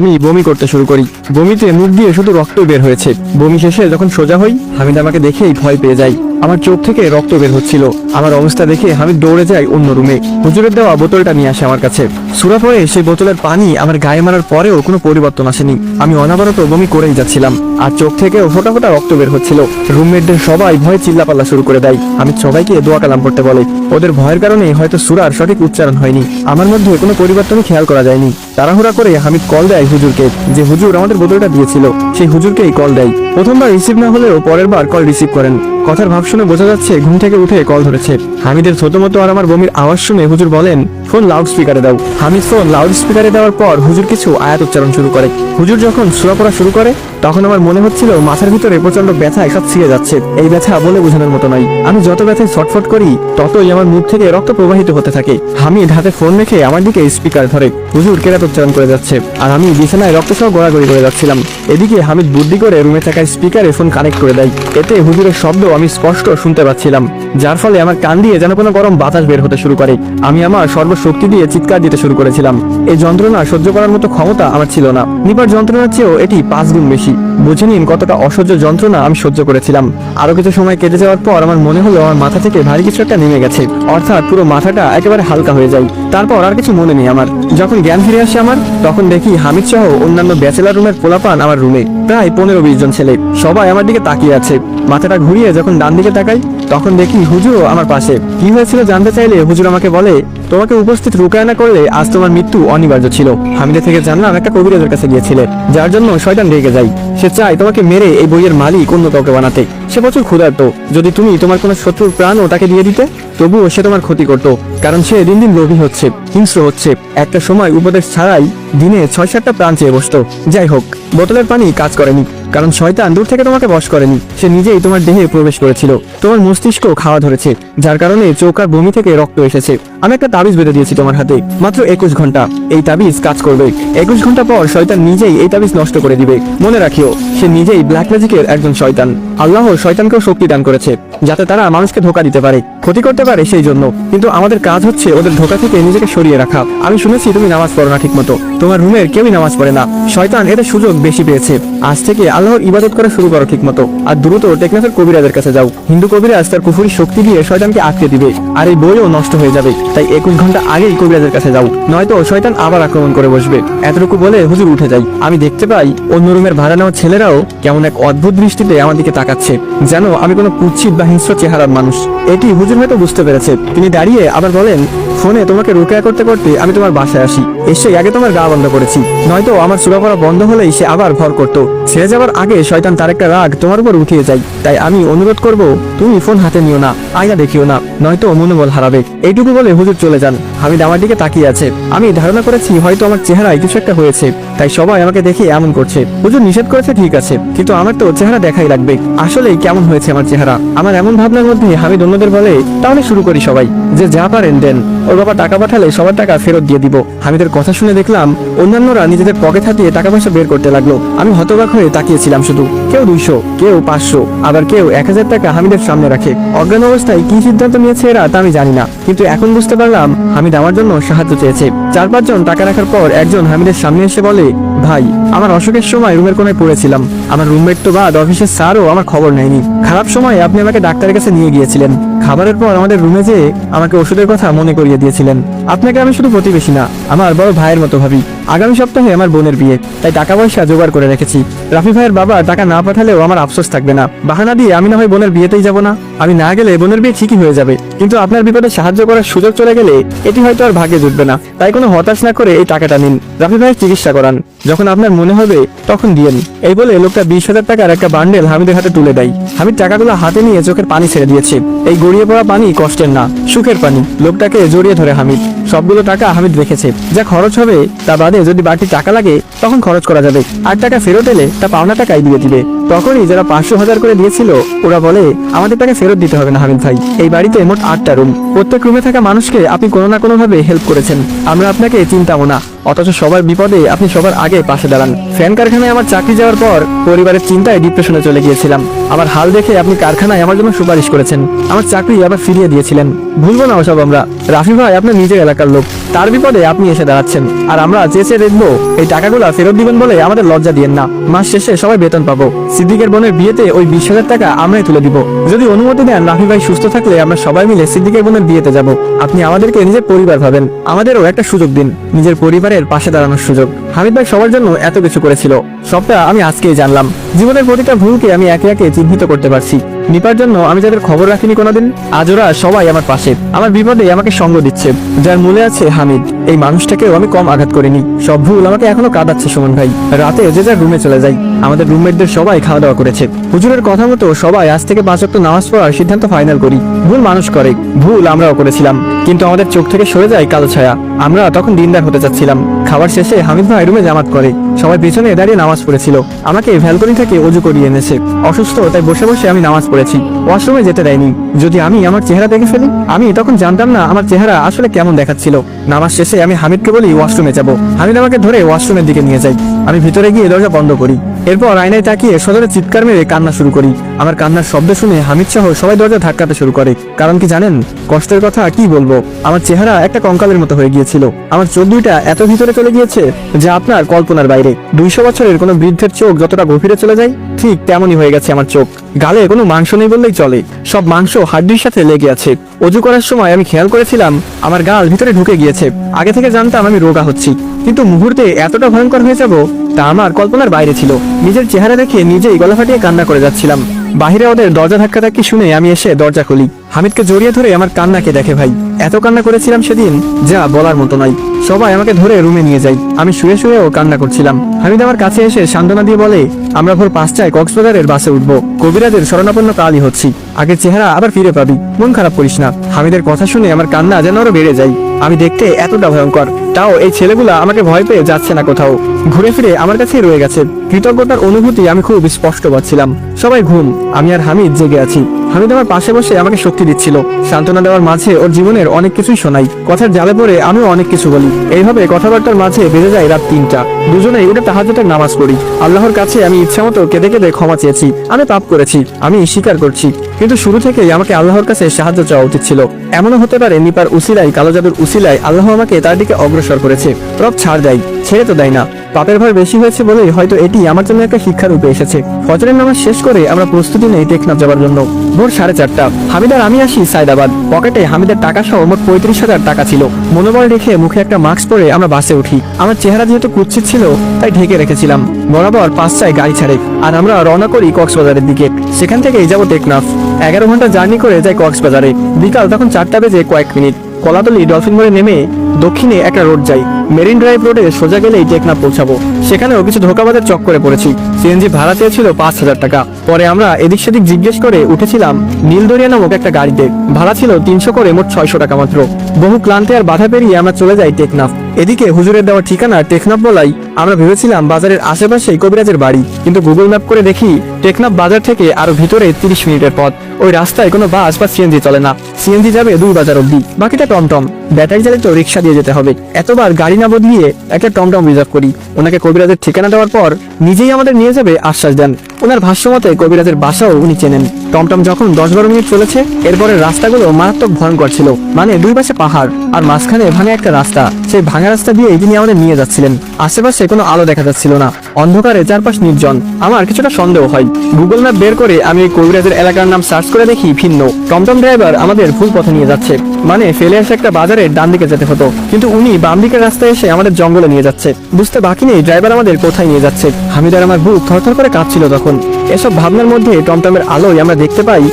আমি বমি করতে শুরু করি। বমিতে মুখ দিয়ে শুধু রক্ত বের হয়েছে। বমি শেষে যখন সোজা হই, হামিদ আমাকে দেখেই ভয় পেয়ে যায়। আমার চোখ থেকে রক্ত বের হচ্ছিল। আমার অবস্থা দেখে হামিদ দৌড়ে যায় অন্য রুমে। হুজুরের দেওয়া বোতলটা নিয়ে আসে আমার কাছে। সুরা পরে সেই বোতলের পানি আমার গায়ে মারার পরেও কোনো পরিবর্তন আসেনি। আমি অনাবরত বমি করেই যাচ্ছিলাম। আর চোখ থেকেও ফোটা ফোটা রক্ত বের হচ্ছিল। রুমমেটদের সবাই ভয়ে চিল্লাপাল্লা শুরু করে দেয়। আমি সবাইকে দোয়া কালাম পড়তে বলে। ওদের ভয়ের কারণে হয়তো সুরার সঠিক উচ্চারণ হয়নি। আমার মধ্যে কোনো পরিবর্তনই খেয়াল করা যায়নি। তাড়াহুড়া করে হামিদ কল দেয় হুজুরকে যে হুজুর আমাদের বোতলটা দিয়েছিল। সেই হুজুরকেই কল দেয়। প্রথমবার রিসিভ না হলেও পরের বার কল রিসিভ করেন। কথার ভাব শুনে বোঝা যাচ্ছে ঘুম থেকে উঠে কল ধরেছে। হামিদের ছোট মতো আর আমার বমির আওয়াজ শুনে হুজুর বলেন, ফোন লাউড স্পিকারে দাও। হামিদ ফোন লাউড স্পিকারে দেওয়ার পর হুজুর কিছু আয়াত উচ্চারণ শুরু করে। হুজুর যখন সুরা পড়া শুরু করে, তখন আমার মনে হচ্ছিল মাথার ভিতরে প্রচণ্ড ব্যথা সব ছিঁড়ে যাচ্ছে। এই ব্যথা বলে বোঝানোর মতো নয়। আমি যত ব্যথায় ছটফট করি, ততই আমার মুখ থেকে রক্ত প্রবাহিত হতে থাকে। হামিদ হাতে ফোন রেখে আমার দিকে স্পিকার ধরে। হুজুর কেরাত উচ্চারণ করে যাচ্ছে। আর আমি বিছানায় রক্ত সহ গড়াগড়ি করে যাচ্ছিলাম। এদিকে হামিদ বুদ্ধি করে রুমে থাকা স্পিকারে ফোন কানেক্ট করে দেয়। এতে হুজুরের শব্দ আমি স্পষ্ট শুনতে পাচ্ছিলাম, যার ফলে আমার কান দিয়ে যেন কোনো গরম বাতাস বের হতে শুরু করে। আমি আমার সর্বশক্তি দিয়ে চিৎকার দিতে শুরু করেছিলাম। এই যন্ত্রণা সহ্য করার মতো ক্ষমতা আমার ছিল না। নিপার যন্ত্রণার চেয়েও এটি পাঁচ গুণ বেশি। বুঝে নিন কতটা অসহ্য যন্ত্রণা আমি সহ্য করেছিলাম। আরও কিছু সময় কেটে যাওয়ার পর আমার মনে হলো আমার মাথা থেকে ভারী কিছু একটা নেমে গেছে। অর্থাৎ পুরো মাথাটা একেবারে হালকা হয়ে যায়। তারপর আর কিছু মনে নেই আমার। যখন জ্ঞান ফিরে আসে আমার, তখন দেখি হামিদ সহ অন্যান্য ব্যাচেলার রুমের পোলাপান আমার রুমে। প্রায় পনেরো বিশ জন ছেলে। সবাই আমার দিকে তাকিয়ে আছে। মাথাটা ঘুরিয়ে যখন ডান দিকে তাকাই, তখন দেখি হুজুরও আমার পাশে। কি হয়েছিল জানতে চাইলে হুজুর আমাকে বলে, তোমাকে উপস্থিত রুকায় না করলে আজ তোমার মৃত্যু অনিবার্য ছিল। হামিদের থেকে জানলাম, একটা কবিরাজের কাছে গিয়েছিলে। যার জন্য শয়তান রেগে যায়। সে চায় তোমাকে মেরে এই বইয়ের মালিক অন্য কাউকে বানাতে। সে প্রচুর ক্ষুধার্ত। যদি তুমি তোমার কোনো শত্রুর প্রাণও তাকে দিয়ে দিতে, তবুও সে তোমার ক্ষতি করত। কারণ সে দিন দিন লোভী হচ্ছে, হিংস্র হচ্ছে। একটা সময় উপদেশ ছাড়াই দিনে ছয় সাতটা প্রাণ চেয়ে বসতো। যাই হোক, বোতলের পানি কাজ করেনি। কারণ শয়তান দূর থেকে তোমাকে বশ করেনি। সে নিজেই তোমার দেহে প্রবেশ করেছিল। তোমার মস্তিষ্ক খাওয়া ধরেছে, যার কারণে চৌকার বমি থেকে রক্ত এসেছে। আমি একটা তাবিজ বেঁধে দিয়েছি তোমার হাতে। মাত্র একুশ ঘণ্টা। এই তাবিজ কাজ করবে। একুশ ঘণ্টা পর শয়তান নিজেই এই তাবিজ নষ্ট করে দিবে। মনে রাখিও, সে নিজেই ব্ল্যাক ম্যাজিকের একজন শয়তান। আল্লাহ শয়তানকেও শক্তি দান করেছে, যাতে তারা মানুষকে ধোকা দিতে পারে। ক্ষতি করতে পারে সেই জন্য। কিন্তু আমাদের কাজ হচ্ছে ওদের ধোকা থেকে নিজেকে সরিয়ে রাখা। আমি শুনেছি তুমি নামাজ পড়ো না ঠিক মতো তোমার রুমের কেউই নামাজ পড়ে না। শয়তান এতে সুযোগ বেশি পেয়েছে। আজ থেকে আল্লাহর ইবাদত করা শুরু করো ঠিক মতো আর দ্রুত টেকনাফের কবিরাজের কাছে যাও। হিন্দু কবিরাজ তার কুফুরি শক্তি দিয়ে শয়তানকে আটকে দিবে। আর এই বইও নষ্ট হয়ে যাবে। তাই একুশ ঘণ্টা আগেই কবিরাজের কাছে যাও। নয়তো শয়তান আবার আক্রমণ করে বসবে। এতটুকু বলে হুজুর উঠে যাই। আমি দেখতে পাই অন্য রুমের ভাড়া নেওয়া ছেলেরাও কেমন এক অদ্ভুত দৃষ্টিতে আমার দিকে তাকাচ্ছে। যেন আমি কোনো কুচ্ছিত বা হিংস্র চেহারার মানুষ। এটি হুজুর হয়তো বুঝতে পেরেছে। তিনি দাঁড়িয়ে আবার বলেন, ফোনে তোমাকে রোকেয়া করতে করতে আমি তোমার বাসায় আসি। এসে আগে তোমার গা বন্ধ করেছি। নয়তো আমার চুলা করা বন্ধ হলেই সে আবার ভর করতো। ছেড়ে যাওয়ার আগে শয়তান তার একটা রাগ তোমার উপর উঠিয়ে যায়। তাই আমি অনুরোধ করব, তুমি ফোন হাতে নিও না, আয়না দেখিও না। নয়তো মনোবল হারাবে। এইটুকু বলে হুজুর চলে যান। হামিদ আমার দিকে তাকিয়ে আছে। আমি ধারণা করেছি হয়তো আমার চেহারায় কিছু একটা হয়েছে। তাই সবাই আমাকে দেখে এমন করছে। হুজুর নিষেধ করেছে, ঠিক আছে। কিন্তু আমার তো চেহারা দেখাই লাগবে। আসলেই কেমন হয়েছে আমার চেহারা? আমার এমন ভাবনার মধ্যে হামিদ অন্যদের বলে, তাহলে শুরু করি সবাই। যে যা পারেন দেন। ওর বাবা টাকা পাঠালে সবার টাকা ফেরত দিয়ে দিব। হামিদের কথা শুনে দেখলাম অন্যান্যরা নিজেদের পকেট হাতিয়ে টাকা পয়সা বের করতে লাগল। আমি হতবাক হয়ে তাকিয়েছিলাম শুধু। কেউ দুইশো, কেউ পাঁচশো, আবার কেউ এক হাজার টাকা হামিদের সামনে রাখে। অজ্ঞান অবস্থায় কি সিদ্ধান্ত নিয়েছে এরা তা আমি জানি না, কিন্তু এখন বুঝতে পারলাম হামিদ আমার জন্য সাহায্য চেয়েছে। চার পাঁচজন টাকা রাখার পর একজন হামিদের সামনে এসে বলে, ভাই, আমার অসুখের সময় রুমের কোনায় পড়েছিলাম। আমার রুমমেট তো বাদ, অফিসের স্যারও আমার খবর নেয়নি। খারাপ সময় আপনি আমাকে ডাক্তারের কাছে নিয়ে গিয়েছিলেন। খাবারের পর আমাদের রুমে যেয়ে আমাকে ওষুধের কথা মনে করিয়ে দিয়েছিলেন। আপনাকে আমি শুধু প্রতিবেশী না, আমার বড় ভাইয়ের মতো ভাবি। আগামী সপ্তাহে আমার বোনের বিয়ে, তাই টাকা পয়সা জোগাড় করে রেখেছি। রাফি ভাইয়ের বাবা টাকা না পাঠালেও আমার আফসোস থাকবে না। বাহানা দিয়ে আমি না হয় বোনের বিয়েতেই যাব না। আমি না গেলে বোনের বিয়ে ঠিকই হয়ে যাবে। কিন্তু আপনার বিপদে সাহায্য করার সুযোগ চলে গেলে এটি হয়তো আর ভাগ্যে জুটবে না। তাই কোনো হতাশ না করে এই টাকাটা নিন। রাফি ভাইয়ের চিকিৎসা করান। যখন আপনার মনে হবে, তখন দিয়েন এই বলে লোকটা বিশ হাজার টাকার একটা বান্ডেল হামিদের হাতে তুলে দেয়। হামিদ টাকাগুলো হাতে নিয়ে চোখের পানি ছেড়ে দিয়েছে। এই গড়িয়ে পড়া পানি কষ্টের না, সুখের পানি। লোকটাকে জড়িয়ে ধরে হামিদ। সবগুলো টাকা হামিদ রেখেছে। যা খরচ হবে, তা বাদে যদি বাড়তি টাকা লাগে, তখন খরচ করা যাবে। আর টাকা ফেরত এলে তা পাওনা টাকাই দিয়ে দিবে। তখনই যারা পাঁচশো হাজার করে দিয়েছিল, ওরা বলে, আমাদের টাকা ফেরত দিতে হবে না হামিদ ভাই। এই বাড়িতে মোট আটটা রুম। প্রত্যেক রুমে থাকা মানুষকে আপনি কোনো না কোনো ভাবে হেল্প করেছেন। আমরা আপনাকে চিন্তামো না। অথচ সবার বিপদে আপনি সবার আগে পাশে দাঁড়ান। ফ্যান কারখানায় আমার চাকরি যাওয়ার পর পরিবারের চিন্তায় ডিপ্রেশনে চলে গিয়েছিলাম। আমার হাল দেখে আপনি কারখানায় আমার জন্য সুপারিশ করেছেন। আমার চাকরি আবার ফিরিয়ে দিয়েছিলেন। ভুলবো না ওসব আমরা। রাফি ভাই আপনার নিজের এলাকার লোক। তার বিপদে আপনি এসে দাঁড়াচ্ছেন। আর আমরা চেয়ে দেখব, এই টাকাগুলো ফেরত দিবেন বলে আমাদের লজ্জা দিয়েন না। মাস শেষে সবাই বেতন পাবো। সিদ্দিকের বোনের বিয়েতে ওই বিশ হাজার টাকা আমরাই তুলে দিব। যদি অনুমতি দেন, রাফি ভাই সুস্থ থাকলে আমরা সবাই মিলে সিদ্দিকের বোনের বিয়েতে যাব। আপনি আমাদেরকে নিজের পরিবার ভাবেন। আমাদেরও একটা সুযোগ দিন, নিজের পরিবারের পাশে দাঁড়ানোর সুযোগ। হামিদ ভাই সবার জন্য এত কিছু করেছিল। সবটা আমি আজকেই জানলাম। জীবনের প্রতিটা ভুলকে আমি একে একে চিহ্নিত করতে পারছি। নিপার জন্য আমি যাদের খবর রাখিনি কোনোদিন, আজ ওরা সবাই আমার পাশে। আমার বিপদে আমাকে সঙ্গ দিচ্ছে। যার মূলে আছে হামিদ। এই মানুষটাকেও আমি কম আঘাত করিনি। সব ভুল আমাকে এখনও কাঁদাচ্ছে সুমন ভাই। রাতে যে যার রুমে চলে যাই আমাদের রুমমেটদের সবাই খাওয়া দাওয়া করেছে। হুজুরের কথা মতো সবাই আজ থেকে পাঁচ নামাজ পড়ার সিদ্ধান্ত ফাইনাল করি। ভুল মানুষ করে। ভুল আমরাও করেছিলাম। কিন্তু আমাদের চোখ থেকে সরে যায় কালো ছায়া। আমরা তখন দিনদার হতে চাচ্ছিলাম। খাবার শেষে হামিদ ভাই রুমে জামাত করে। সবাই পেছনে দাঁড়িয়ে নামাজ পড়েছিল। আমাকে ভ্যালকনি থেকে অজু করিয়ে এনেছে। অসুস্থ, তাই বসে বসে আমি নামাজ পড়েছি। ওয়াশরুমে যেতে দেয়নি। যদি আমি আমার চেহারা দেখে ফেলি, আমি তখন জানতাম না আমার চেহারা আসলে কেমন দেখাচ্ছিল। নামাজ শেষে আমি হামিদকে বলি, ওয়াশরুমে যাব। হামিদ আমাকে ধরে ওয়াশরুমের দিকে নিয়ে যাই আমি ভিতরে গিয়ে দরজা বন্ধ করি। এরপর আয়নায় তাকিয়ে সদরে চিৎকার মেরে কান্না শুরু করি। আমার কান্নার শব্দ শুনে হামিদ সহ সবাই দরজা ধাক্কাতে শুরু করে। কারণ কি জানেন? কষ্টের কথা কি বলব? আমার চেহারা একটা কঙ্কালের মতো হয়ে গিয়েছিল। আমার চোখ দুইটা এত ভিতরে চলে গিয়েছে যা আপনার কল্পনার বাইরে। দুইশো বছরের কোনো বৃদ্ধের চোখ যতটা গভীরে চলে যায়, ঠিক তেমনই হয়ে গেছে আমার চোখ। গালে কোনো মাংস নেই বললেই চলে। সব মাংস হাড্ডির সাথে লেগে আছে। অজু করার সময় আমি খেয়াল করেছিলাম, আমার গাল ভিতরে ঢুকে গিয়েছে। আগে থেকে জানতাম আমি রোগা হচ্ছি। কিন্তু মুহূর্তে এতটা ভয়ঙ্কর হয়ে যাব, তা আমার কল্পনার বাইরে ছিল। নিজের চেহারা দেখে নিজেই গলা ফাটিয়ে কান্না করে যাচ্ছিলাম। বাহিরে ওদের দরজা ধাক্কা ধাক্কি শুনে আমি এসে দরজা খুলি। হামিদকে জড়িয়ে ধরে আমার কান্নাকে দেখে ভাই। এত কান্না করেছিলাম সেদিন, যা বলার মতো নয়। সবাই আমাকে ধরে রুমে নিয়ে যায়। আমি শুয়ে শুয়েও কান্না করছিলাম। হামিদ আমার কাছে এসে সান্ত্বনা দিয়ে বলে, আমরা ভোর পাঁচটায় কক্সবাজারের বাসে উঠবো। কবিরাজের শরণাপন্ন কালই হচ্ছি। আগের চেহারা আবার ফিরে পাবি। মন খারাপ করিস না। হামিদের কথা শুনে আমার কান্না যেন আরও বেড়ে যায়। আমি দেখতে এতটা ভয়ঙ্কর। তাও এই ছেলেগুলা আমাকে ভয় পেয়ে যাচ্ছে না কোথাও। ঘুরে ফিরে আমার কাছেই রয়ে গেছে। কৃতজ্ঞতার অনুভূতি আমি খুব স্পষ্ট পাচ্ছিলাম। সবাই ঘুম। আমি আর হামিদ জেগে আছি। হামিদ আমার পাশে বসে আমাকে শক্তি দিচ্ছিল। সান্ত্বনা দেওয়ার মাঝে ওর জীবনের অনেক কিছুই শোনাই। কথার জালে পরে আমিও অনেক কিছু বলি। এইভাবে কথাবার্তার মাঝে বেজে যায় রাত তিনটা। দুজনেই উঠে তাহাজের নামাজ পড়ি। আল্লাহর কাছে আমি ইচ্ছা মতো কেঁদে কেঁদে ক্ষমা চেয়েছি। আমি পাপ করেছি। আমি স্বীকার করছি। কিন্তু শুরু থেকেই আমাকে আল্লাহর কাছে সাহায্য চাওয়া উচিত ছিল। এমনও হতে পারে নিপার উসিলাই কালো জাদুর উসিলাই আল্লাহ আমাকে তার দিকে অগ্রসর করেছে। রব ছাড় দেয়, ছেড়ে তো দেয় না। পাপের ভয় বেশি হয়েছে বলেই হয়তো এটি আমার জন্য একটা শিক্ষা রূপে এসেছে। ফজরের নামাজ শেষ করে আমরা প্রস্তুতি নেই টেকনাফ যাবার জন্য। ভোর সাড়ে চারটা। হামিদার, আমি আসি সাইদাবাদ পকেটে হামিদের টাকা সহ মোট পঁয়ত্রিশ হাজার টাকা ছিল। মনোবল রেখে মুখে একটা মাস্ক পরে আমরা বাসে উঠি। আমার চেহারা যেহেতু কুচ্ছিত ছিল, তাই ঢেকে রেখেছিলাম। বরাবর পাঁচটায় গাড়ি ছাড়ে। আর আমরা রওনা করি কক্সবাজারের দিকে। সেখান থেকেই যাব টেকনাফ। এগারো ঘণ্টা জার্নি করে যাই কক্সবাজারে। বিকাল তখন চারটা বেজে কয়েক মিনিট। কলাতলি ডলফিন মোড়ে নেমে দক্ষিণে একটা রোড যাই। মেরিন ড্রাইভ রোডে সোজা গেলেই টেকনাফ পৌঁছাবো। সেখানেও কিছু ধোকাবাদের চক করে পড়েছি। সিএনজি ভাড়া চেয়েছিল পাঁচ হাজার টাকা। পরে আমরা এদিক সেদিক জিজ্ঞেস করে উঠেছিলাম, নীলদরিয়া নামক একটা গাড়িতে। ভাড়া ছিল তিনশো করে, মোট ছয়শো টাকা মাত্র। বহু ক্লান্তি আর বাধা পেরিয়ে আমরা চলে যাই টেকনাফ। এদিকে হুজুরের দেওয়া ঠিকানা টেকনাফ বলাই আমরা ভেবেছিলাম বাজারের আশেপাশেই কবিরাজের বাড়ি, কিন্তু গুগল ম্যাপ করে দেখি টেকনাফ বাজার থেকে আরও ভিতরে তিরিশ মিনিটের পথ। ওই রাস্তায় কোনো বাস বা সিএনজি চলে না। সিএনজি যাবে দুই বাজার অব্দি বাকিটা টমটম। ব্যাটারি চালিত রিক্সা দিয়ে যেতে হবে। এতবার গাড়ি না বদলিয়ে একটা টমটম রিজার্ভ করি। ওনাকে কবিরাজের ঠিকানা দেওয়ার পর নিজেই আমাদের নিয়ে যাবে আশ্বাস দেন। ওনার ভাষ্য মতে কবিরাজের বাসাও উনি চেনেন। টমটম যখন দশ বারো মিনিট চলেছে, এরপরে রাস্তাগুলো মারাত্মক ভয়ঙ্কর ছিল। মানে দুই পাশে পাহাড়, আর মাঝখানে ভাঙা একটা রাস্তা। সেই ভাঙা রাস্তা দিয়ে তিনি আমাদের নিয়ে যাচ্ছিলেন। আশেপাশে কোনো আলো দেখা যাচ্ছিল না। অন্ধকারে চারপাশ নির্জন। আমার কিছুটা সন্দেহ হয়। গুগল ম্যাপ বের করে আমি কবিরাজের এলাকার নাম সার্চ করে দেখি ভিন্ন। টমটম ড্রাইভার আমাদের ভুল পথে নিয়ে যাচ্ছে। মানে ফেলে আসা একটা বাজারের ডান দিকে যেতে হতো। কিন্তু উনি বাম দিকের রাস্তায় এসে আমাদের জঙ্গলে নিয়ে যাচ্ছে। বুঝতে বাকি নেই, ড্রাইভার আমাদের কোথায় নিয়ে যাচ্ছে। হামিদার আমার বুক থরথর করে কাঁপছিল তখন। এসব ভাবনার মধ্যে টমটমের আলোয় আমরা দেখতে পাই